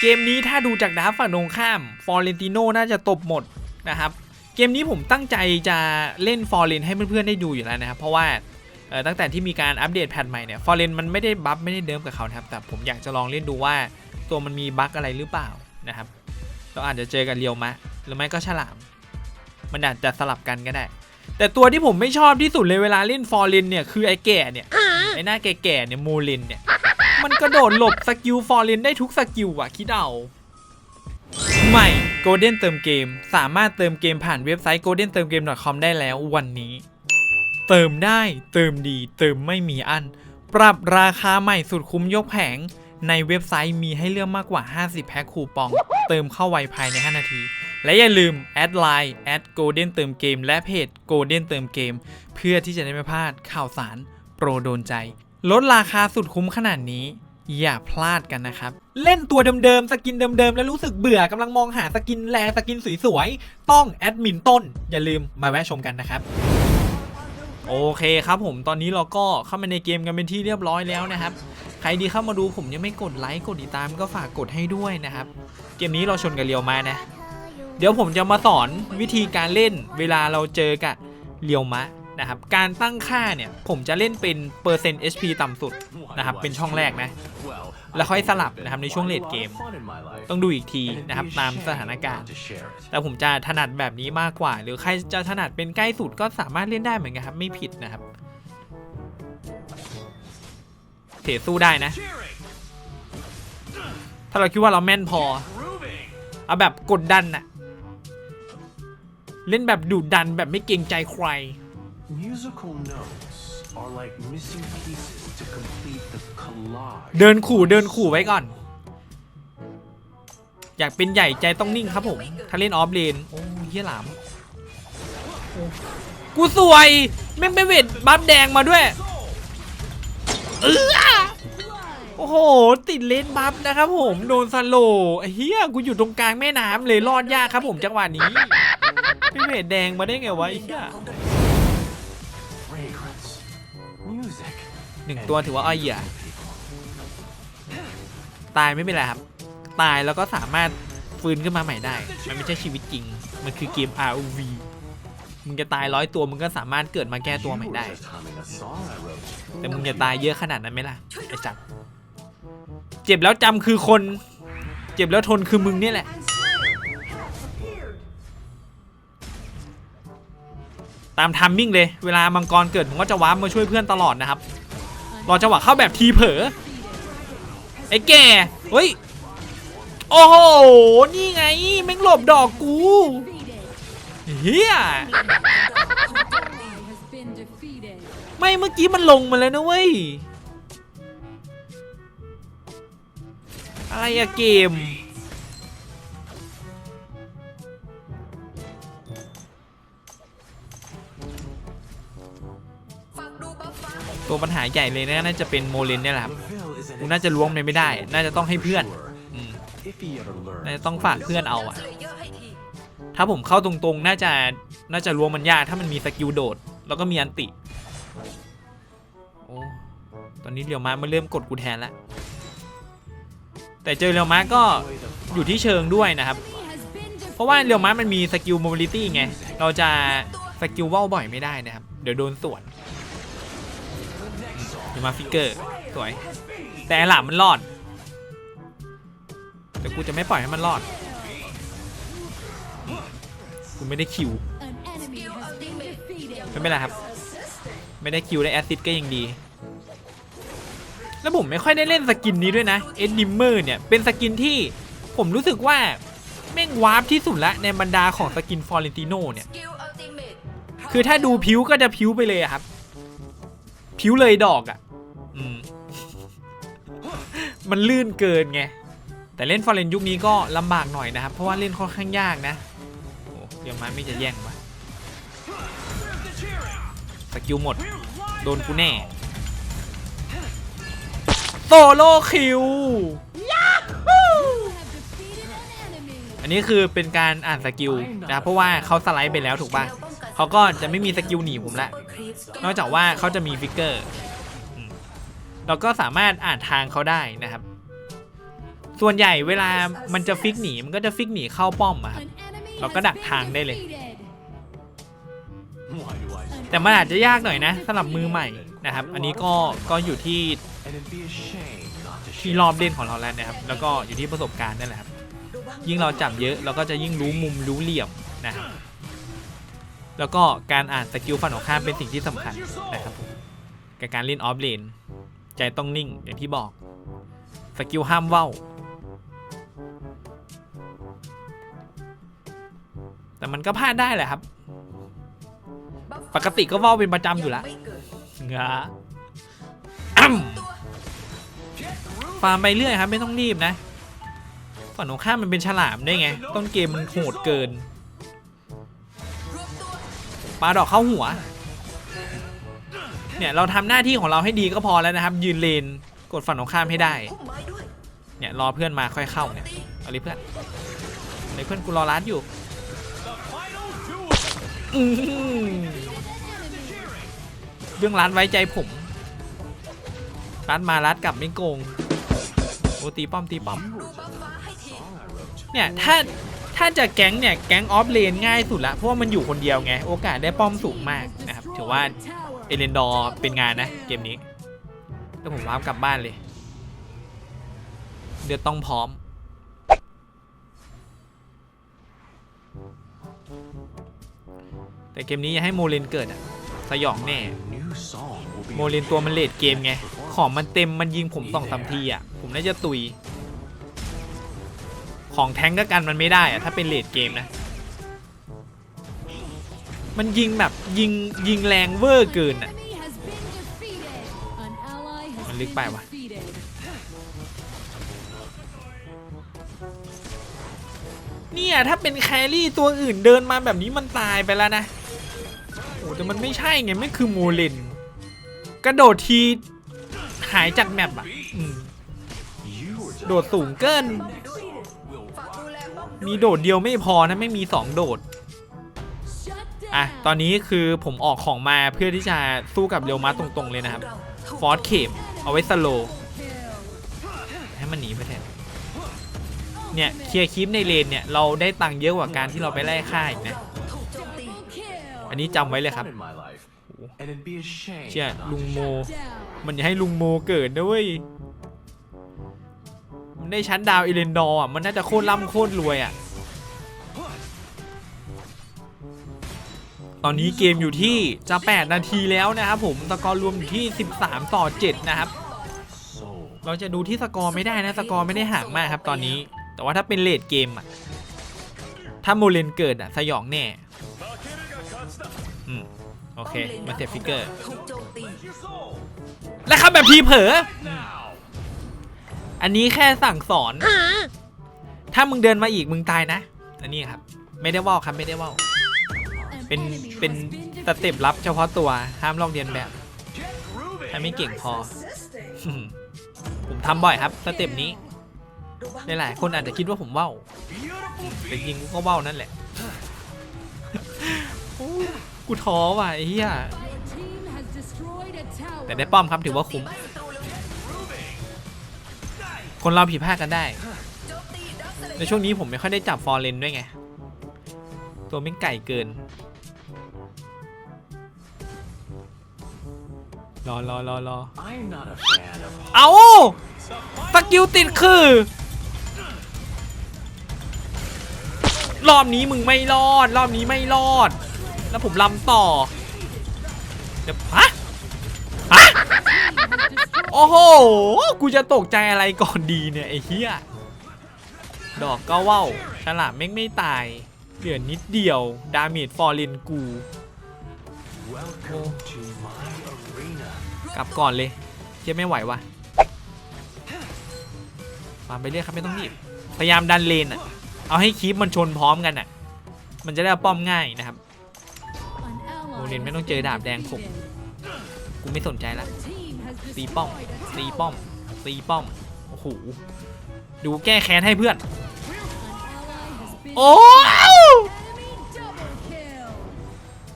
เกมนี้ถ้าดูจากดราฟฝั่งตรงข้ามฟอร์เรนติโนน่าจะตบหมดนะครับเกมนี้ผมตั้งใจจะเล่นฟอร์เรนให้เพื่อนๆได้ดูอยู่แล้วนะครับเพราะว่าเอ่อตั้งแต่ที่มีการอัปเดตแพทใหม่เนี่ยฟอร์เรนมันไม่ได้บัฟไม่ได้เดิมกับเขานะครับแต่ผมอยากจะลองเล่นดูว่าตัวมันมีบั๊กอะไรหรือเปล่านะครับเราอาจจะเจอกันเรียวมะหรือไม่ก็ฉลาม มันอาจจะสลับกันก็ได้ แต่ตัวที่ผมไม่ชอบที่สุดเลยเวลาเล่นฟอร์เรนเนี่ยคือไอ้แก่เนี่ยไอ้หน้าแก่ๆเนี่ยโมเลนเนี่ย มันกระโดดหลบสกิลฟอร์เรนได้ทุกสกิลอะคิดเอาใหม่ Golden เติมเกม สามารถเติมเกมผ่านเว็บไซต์ golden เติมเกม .com ได้แล้ววันนี้ เติมได้เติมดี เติมไม่มีอัน ปรับราคาใหม่สุดคุ้มยกแผง ในเว็บไซต์มีให้เลือกมากกว่า 50 แพ็คคูปอง เติมเข้าไวภายใน 5 นาที และอย่าลืมแอดไลน์แอด golden เติมเกม และเพจ golden เติมเกม เพื่อที่จะได้ไม่พลาดข่าวสารโปรโดนใจ ลดราคาสุดคุ้มขนาดนี้ อย่าพลาดกันนะครับ เล่นตัวเดิมๆ สกินเดิมๆ แล้วรู้สึกเบื่อกำลังมองหาสกินแรสกินสวยๆ ต้องแอดมินต้น อย่าลืมมาแวะชมกันนะครับโอเคครับผมตอนนี้เราก็เข้ามาในเกมกันเป็นที่เรียบร้อยแล้วนะครับ ใครดีเข้ามาดูผมยังไม่กดไลค์กดติดตามก็ฝากกดให้ด้วยนะครับ เกมนี้เราชนกับเรียวมานะ เดี๋ยวผมจะมาสอนวิธีการเล่นเวลาเราเจอกับเรียวมะ นะครับ การตั้งค่าเนี่ยผมจะเล่นเป็นเปอร์เซ็นต์ HP ต่ำสุดนะครับ เป็นช่องแรกนะ แล้วค่อยสลับนะครับในช่วงเลดเกม ต้องดูอีกทีนะครับตามสถานการณ์ แต่ผมจะถนัดแบบนี้มากกว่า หรือใครจะถนัดเป็นใกล้สุดก็สามารถเล่นได้เหมือนกันครับ ไม่ผิดนะครับเทสู้ได้นะ ถ้าเราคิดว่าเราแม่นพอ เอาแบบกดดันอะเล่นแบบดุดันแบบไม่เกรงใจใคร Musical notes are like missing pieces to complete the collage. เดินขู่เดินขู่ไว้ก่อน อยากเป็นใหญ่ใจต้องนิ่งครับผมถ้าเล่นออฟเลนโอ้เฮียหลามโอ้กูสวยแม่งไปเวทบัฟแดงมาด้วยเออโอ้โห ติดเลนบัฟนะครับผมโดนสโลเฮียกูอยู่ตรงกลางแม่น้ำเลยรอดยากครับผมจังหวะนี้ไปเวทแดงมาได้ไงวะไอ้เฮีย หนึ่งตัวถือว่าอ้อยเหยื่อตายไม่เป็นไรครับ ตายแล้วก็สามารถฟื้นขึ้นมาใหม่ได้ มันไม่ใช่ชีวิตจริง มันคือเกม ROV มึงจะตายร้อยตัวมึงก็สามารถเกิดมาแก้ตัวใหม่ได้ แต่มึงจะตายเยอะขนาดนั้นไหมล่ะไอ้จับเจ็บแล้วจำคือคน เจ็บแล้วทนคือมึงเนี่ยแหละ ตามทัมมิ่งเลย เวลามังกรเกิดผมก็จะวาร์ปมาช่วยเพื่อนตลอดนะครับรอจังหวะเข้าแบบทีเผลอไอ้แก่เฮ้ยโอ้โหนี่ไงแม่งหลบดอกกูเฮียไม่เมื่อกี้มันลงมาแล้วนะเว้ยอะไรอะเกม ตัวปัญหาใหญ่เลยนะน่าจะเป็นโมเลนเนี่ยแหละครับกูน่าจะล้วงมันไม่ได้ น่าจะต้องให้เพื่อนอืมน่าจะต้องฝากเพื่อนเอาอะถ้าผมเข้าตรงๆ น่าจะน่าจะล้วงมันยากถ้ามันมีสกิลโดด แล้วก็มีอันติโอ้ตอนนี้เรียวมามันเริ่มกดกูแทนแล้วแต่เจอเรียวมาก็อยู่ที่เชิงด้วยนะครับ เพราะว่าเรียวมามันมีสกิลโมบิลิตี้ไง เราจะสกิลว่าวบ่อยไม่ได้นะครับ เดี๋ยวโดนสวน เรียวมาฟิกเกอร์สวย แต่ไอ้หลามมันรอด แต่กูจะไม่ปล่อยให้มันรอด กูไม่ได้คิว ไม่เป็นไรครับ ไม่ได้คิวได้แอสซิดก็ยังดี แล้วผมไม่ค่อยได้เล่นสกินนี้ด้วยนะ เอ็ดดิมเมอร์เนี่ย เป็นสกินที่ผมรู้สึกว่า แม่งวาร์ปที่สุดละในบรรดาของสกินฟอร์เรนติโนเนี่ย คือถ้าดูผิวก็จะผิวไปเลยครับ ผิวเลยดอกอะ่ะอืมมันลื่นเกินไง แต่เล่นฟอร์เรนยุคนี้ก็ลำบากหน่อยนะครับ เพราะว่าเล่นค่อนข้างยากนะโอ้เดี๋ยวมาไม่จะแย่งวะสกิลหมด โดนกูแน่โซโลคิว Have defeated an enemy. อันนี้คือเป็นการอ่านสกิลนะครับเพราะว่าเขาสไลด์ไปแล้วถูกป่ะ เขาก็จะไม่มีสกิลหนีผมละนอกจากว่าเขาจะมีฟิกเกอร์เราก็สามารถอ่านทางเขาได้นะครับ ส่วนใหญ่เวลามันจะฟิกหนีมันก็จะฟิกหนีเข้าป้อมอะครับเราก็ดักทางได้เลย แต่มันอาจจะยากหน่อยนะสำหรับมือใหม่นะครับ อันนี้ก็ก็อยู่ที่ที่รอบเล่นของเราแล้วนะครับ แล้วก็อยู่ที่ประสบการณ์นั่นแหละครับ ยิ่งเราจับเยอะเราก็จะยิ่งรู้มุมรู้เหลี่ยมนะครับ แล้วก็การอ่านสกิลฝั่งของข้ามเป็นสิ่งที่สำคัญนะครับผมกับการเล่นออฟเลนใจต้องนิ่งอย่างที่บอกสกิลห้ามเว้าแต่มันก็พลาดได้แหละครับ ปกติก็ว้าเป็นประจำอยู่แล้วงาอ้ำฟาร์มไปเรื่อยครับ ไม่ต้องรีบนะ ฝั่งตรงข้ามมันเป็นฉลามด้ไง ต้นเกมมันโหดเกิน ปาดอกเข้าหัว เนี่ยเราทำหน้าที่ของเราให้ดีก็พอแล้วนะครับ ยืนเลนกดฝั่งตรงข้ามให้ได้ เนี่ยรอเพื่อนมาค่อยเข้าเนี่ยเอาเลยเพื่อนเอาเลยเพื่อนกูรอร้านอยู่เรื่องร้านไว้ใจผม ร้านมาร้านกลับไม่โกงโอตีป้อมตีป้อมเนี่ยถ้า ถ้าจะแก๊งเนี่ยแก๊งออฟเลนง่ายสุดละเพราะว่ามันอยู่คนเดียวไง โอกาสได้ป้อมสูงมากนะครับถือว่าเอเลนดอร์เป็นงานนะเกมนี้แล้วผมวาร์ปกลับบ้านเลย เดือดต้องพร้อม แต่เกมนี้อย่าให้โมเลนเกิดอะสยองแน่ โมเลนตัวมันเลดเกมไง ของมันเต็มมันยิงผมสองสามทีอะผมน่าจะตุย ของแทงก์ก็กันมันไม่ได้อะถ้าเป็นเลดเกมนะ มันยิงแบบยิงยิงแรงเวอร์เกินอะมันลึกไปวะเนี่ยถ้าเป็นแครี่ตัวอื่นเดินมาแบบนี้มันตายไปแล้วนะโอ้แต่มันไม่ใช่ไงไม่คือโมเลนกระโดดทีหายจากแมปอะอโดดสูงเกิน มีโดดเดียวไม่พอนะไม่มีสองโดด Shut อะ down. ตอนนี้คือผมออกของมาเพื่อที่จะสู้กับเรียวมาตรงๆเลยนะครับฟอร์สเข็มเอาไว้สโลว์ Kill. ให้มันหนีไปแทนเนี่ยเคลียร์คลิปในเลนเนี่ยเราได้ตังค์เยอะกว่าการที่เราไปไล่ฆ่าอีกนะ Double kill. อันนี้จำไว้เลยครับ in my life and it'd be a shame เชี่ย not ลุง to โม Down. มันจะให้ลุงโมเกิดนะเว้ย มันได้ชั้นดาวอิเลนดอร์อะมันน่าจะโคตรร่ำโคตรรวยอะ ตอนนี้เกมอยู่ที่จะ 8 นาทีแล้วนะครับผมสกอร์รวมอยู่ที่ 13 ต่อ 7 นะครับ soul เราจะดูที่สกอร์ไม่ได้นะสกอร์ไม่ได้ห่างมากครับตอนนี้ แต่ว่าถ้าเป็นเลดเกมอะ ถ้าโมเลนเกิดอะสยองแน่อืมโอเคมาเซฟฟิกเกอร์ แล้วครับแบบพีเผลอ อันนี้แค่สั่งสอน ถ้ามึงเดินมาอีกมึงตายนะ อันนี้ครับ ไม่ได้ว่าวครับไม่ได้ว่าว An เป็น enemy เป็น has been สเต็ป defeated. ลับเฉพาะตัวห้ามลอกเรียนแบบถ้าไม่เก่งพอ ผมทำบ่อยครับสเต็ปนี้หลายๆคนอาจจะคิดว่าผมว่าวแต่จริงๆก็ว่าวนั่นแหละโอ้ยกูท้อว่ะไอ้เหี้ย Your team has destroyed a tower. แต่ได้ป้อมครับถือว่าคุ้ม คนเราผิดพลาดกันได้ ในช่วงนี้ผมไม่ค่อยได้จับฟอร์เรนด้วยไง ตัวไม่งไก่เกิน รอรอรอรอ I'm not a fan of เอาสกิลติดคือ รอบนี้มึงไม่รอด รอบนี้ไม่รอด แล้วผมลำต่อ เดี๋ยวฮะฮะโอ้โห กูจะตกใจอะไรก่อนดีเนี่ย ไอ้เหี้ย ดอกก็ว่าวฉลามแม่งไม่ตาย เหลือนิดเดียว ดาเมจฟอร์เรนกู กลับก่อนเลยเจ๊ไม่ไหววะมาไปเรื่อยครับไม่ต้องรีบ พยายามดันเลนอะเอาให้คีปมันชนพร้อมกันอะมันจะได้ป้อมง่ายนะครับโมเลนไม่ต้องเจอดาบแดงผมกูไม่สนใจละ ตีป้อมตีป้อมตีป้อมโอ้โหดูแก้แค้นให้เพื่อน โอ้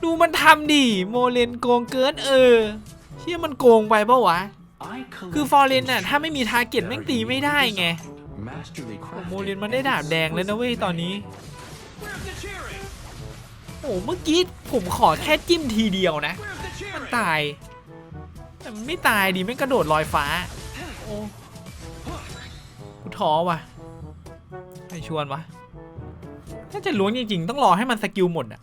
ดูมันทำดิโมเลนโกงเกินเออเชี่ยมันโกงไปปะวะ คือฟอร์เรนน่ะถ้าไม่มีทาร์เก็ตแม่งตีไม่ได้ไงโมเลนมันได้ดาบแดงเลยนะเว้ยตอนนี้โอ้เมื่อกี้ผมขอแค่จิ้มทีเดียวนะ มันตาย แต่มันไม่ตายดิไม่กระโดดลอยฟ้า โอ้กูท้อว่ะใครชวนวะ ถ้าจะล้วงจริงๆ ต้องรอให้มันสกิลหมดอะ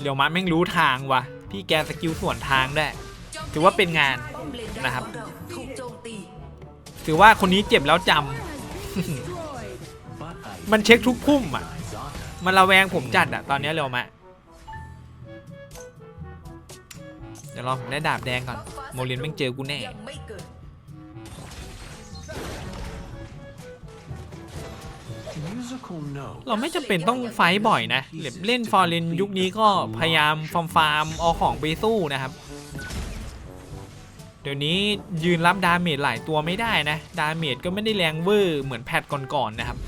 เดี๋ยวมาแม่งรู้ทางว่ะ พี่แกสกิลส่วนทางได้ถือว่าเป็นงานนะครับ ถือว่าคนนี้เจ็บแล้วจำ มันเช็คทุกพุ่มอะ มันระแวงผมจัดอะตอนนี้เร็วมา ดี๋ยวรอผมได้ดาบแดงก่อน โมลินแม่งเจอกูแน่ เราไม่จำเป็นต้องไฟท์บ่อยนะเล่นฟอร์เรนยุคนี้ก็พยายามฟาร์มฟาร์มเอาของไปสู้นะครับ เดี๋ยวนี้ยืนรับดาเมจหลายตัวไม่ได้นะ ดาเมจก็ไม่ได้แรงเวอร์เหมือนแพทก่อนๆนะครับ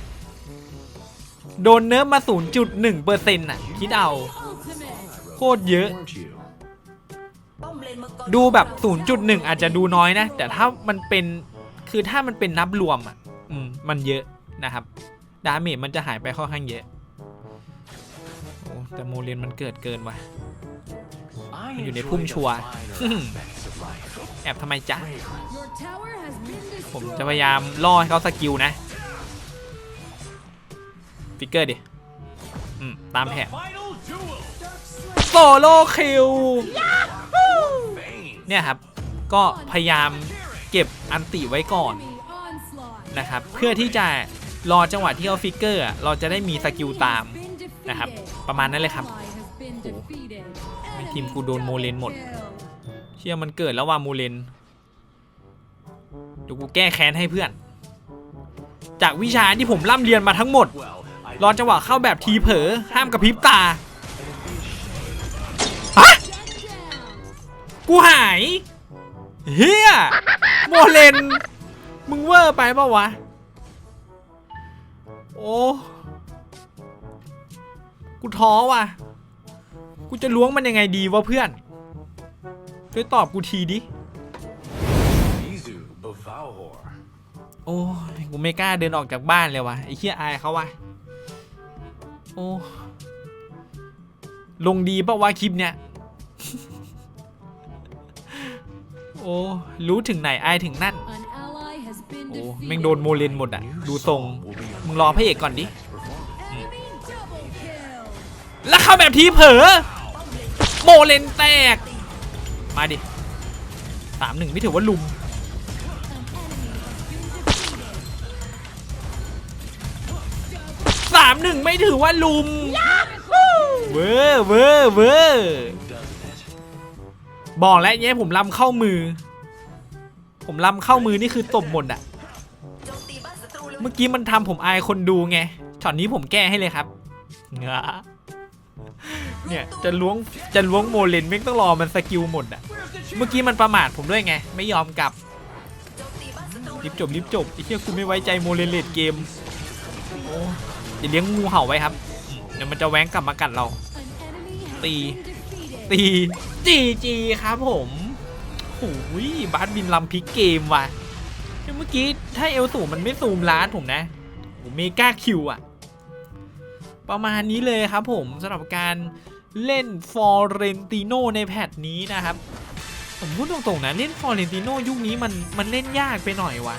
โดนเนิร์ฟมา 0.1%น่ะ คิดเอา โคตรเยอะ ดูแบบ 0.1 อาจจะดูน้อยนะ แต่ถ้ามันเป็นคือถ้ามันเป็นนับรวมอะอืมมันเยอะนะครับ ดาเมจมันจะหายไปค่อนข้างเยอะโอ้แต่โมเลนมันเกิดเกินว่ะ มันอยู่ในพุ่มชัวแอบทำไมจ๊ะ ผมจะพยายามล่อให้เขาสกิลนะ ฟิกเกอร์ดิตามแผนโซโล่คิว เนี่ยครับก็พยายามเก็บอันติไว้ก่อนนะครับเพื่อที่จะรอจังหวะที่เอาฟิกเกอร์เราจะได้มีสกิลตามนะครับประมาณนั้นเลยครับ Ally has been defeated. ในทีมกูโดนโมเลนหมด เชื่อมันเกิดแล้วว่าโมเลนเดี๋ยวกูแก้แค้นให้เพื่อน จากวิชาที่ผมร่ำเรียนมาทั้งหมด รอจังหวะเข้าแบบทีเผลอห้ามกระพริบตา กูหายเฮียโมเลน มึงเวอร์ไปปะวะ โอ้ กูท้อว่ะ กูจะล้วงมันยังไงดีวะเพื่อน ช่วยตอบกูทีดิ Izu Bavauhor. โอ้ยกูไม่กล้าเดินออกจากบ้านเลยวะไอ้เหี้ยอายเขาวะ โอ้ ลงดีปะวะคลิปเนี้ยโอ้รู้ถึงไหนอายถึงนั่น An ally has been โอ้ defeated. แม่งโดนโมเลนหมดอะ New ดูทรง song will be มึงรอพระเอกก่อนดิ performance. Enemy double kill. แล้วเข้าแบบทีเผลอ โมเลนแตก มาดิสามหนึ่งไม่ถือว่าลุม An enemy has been defeated. สามหนึ่งไม่ถือว่าลุม เวอร์เวอร์เวอร์ Doesn't it? บอกแล้วเนี่ยผมลำเข้ามือ ผมลำเข้ามือนี่คือตบหมดอะเมื่อกี้มันทำผมอายคนดูไงช็อตนี้ผมแก้ให้เลยครับเงอะเนี่ยจะล้วงจะล้วงโมเลนไม่ต้องรอมันสกิลหมดอะเมื่อกี้มันประมาทผมด้วยไง ไม่ยอมกลับรีบจบรีบจบไอ้เหี้ยกูไม่ไว้ใจโมเลนเลดเกมโอ้อย่าเลี้ยงงูเห่าไว้ครับเดี๋ยวมันจะแว้งกลับมากัดเรา An ตีจีจีครับผมโอ้ยบาสบินลำพิกเกมว่ะเมื่อกี้ถ้าเอลสูมันไม่ซูมล้านผมนะโอ้เมกาคิวอะประมาณนี้เลยครับผมสำหรับการเล่นฟอร์เรนติโนในแพทนี้นะครับ ผมพูดตรงๆนะเล่นฟอร์เรนติโนยุคนี้มันมันเล่นยากไปหน่อยวะ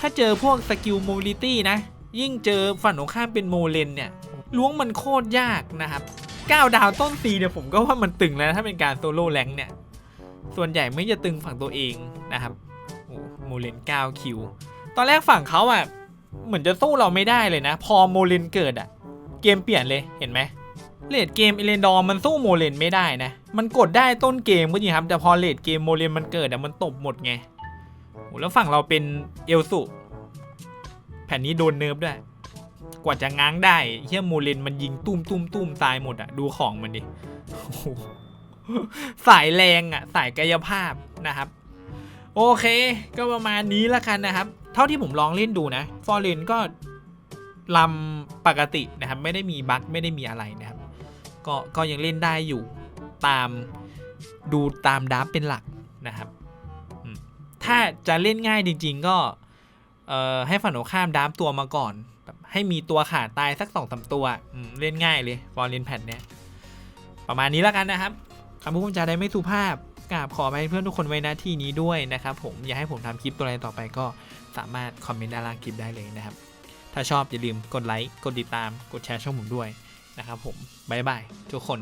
ถ้าเจอพวกสกิลโมบิลิตี้นะ ยิ่งเจอฝั่งตรงข้ามเป็นโมเลนเนี่ยล้วงมันโคตรยากนะครับ 9 ดาวต้นตีเนี่ยผมก็ว่ามันตึงแล้วถ้าเป็นการโซโล่แรงเนี่ย ส่วนใหญ่ไม่จะตึงฝั่งตัวเองนะครับโมเลน9คิว ตอนแรกฝั่งเขาอะเหมือนจะสู้เราไม่ได้เลยนะ พอโมเลนเกิดอะ เกมเปลี่ยนเลยเห็นไหมเลดเกมเอเลนดอร์มันสู้โมเลนไม่ได้นะ มันกดได้ต้นเกมก็จริงครับ แต่พอเลดเกมโมเลนมันเกิดอะมันตบหมดไงโอ้แล้วฝั่งเราเป็นเอลสุแผ่นนี้โดนเนิร์ฟด้วย กว่าจะง้างได้เฮียโมเลนมันยิงตุ้มตุ้มตุ้มตายหมดอะดูของมันดิสายแรงอะสายกายภาพนะครับ โอเค ก็ประมาณนี้ละกันนะครับ เท่าที่ผมลองเล่นดูนะฟอร์เรนก็ลำปกตินะครับ ไม่ได้มีบั๊กไม่ได้มีอะไรนะครับ ก็ก็ยังเล่นได้อยู่ตามดูตามดับเป็นหลักนะครับ ถ้าจะเล่นง่ายจริง ๆ ก็ เอ่อให้ฝั่งตรงข้ามดามตัวมาก่อนแบบให้มีตัวขาดตายสักสองสามตัวเล่นง่ายเลยฟอร์เรนแพดเนี่ยประมาณนี้แล้วกันนะครับคำพูดคำจาใดไม่สุภาพกราบขอไปเพื่อนทุกคนไว้หน้าที่นี้ด้วยนะครับผมอยากให้ผมทำคลิปตัวอะไรต่อไปก็สามารถคอมเมนต์ด้านล่างคลิปได้เลยนะครับ ถ้าชอบอย่าลืมกดไลค์กดติดตามกดแชร์ช่องผมด้วยนะครับผมบ๊ายบายทุกคน